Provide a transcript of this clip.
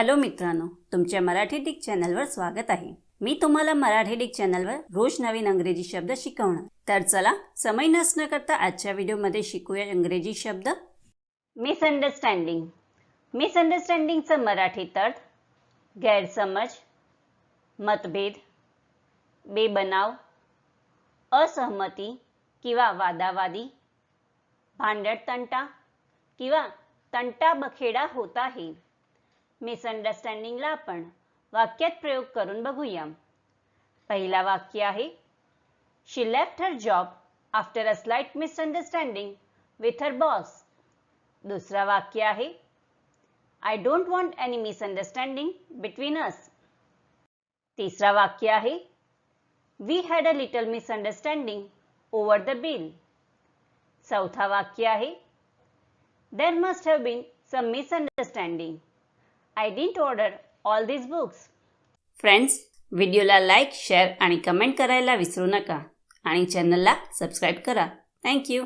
Hello मित्रांनो तुमच्या Marathi Dick चॅनलवर स्वागत आहे. मी तुम्हाला मराठी डिक चॅनलवर रोज नवीन अंग्रेजी शब्द शिकवणार. तर चला समय नसणं करता आजच्या व्हिडिओमध्ये शिकूया इंग्रजी शब्द. मिसअंडरस्टँडिंग मिसअंडरस्टँडिंगचं मराठी अर्थ गैरसमज मतभेद बेबनाव असहमती किंवा वादावादी भांडणतंटा किंवा तंटाबखेडा होत आहे. मिसअंडरस्टँडिंगला आपण वाक्यात प्रयोग करून बघूया. पहिला वाक्य आहे she left her job after a slight misunderstanding with her boss दुसरा वाक्य आहे I don't want any misunderstanding between us तिसरा वाक्य आहे we had a little misunderstanding over the bill चौथा वाक्य आहे there must have been some misunderstanding I didn't order all these books friends व्हिडिओला लाईक शेअर आणि कमेंट करायला विसरू नका. आणि चॅनलला सबस्क्राईब करा. थँक्यू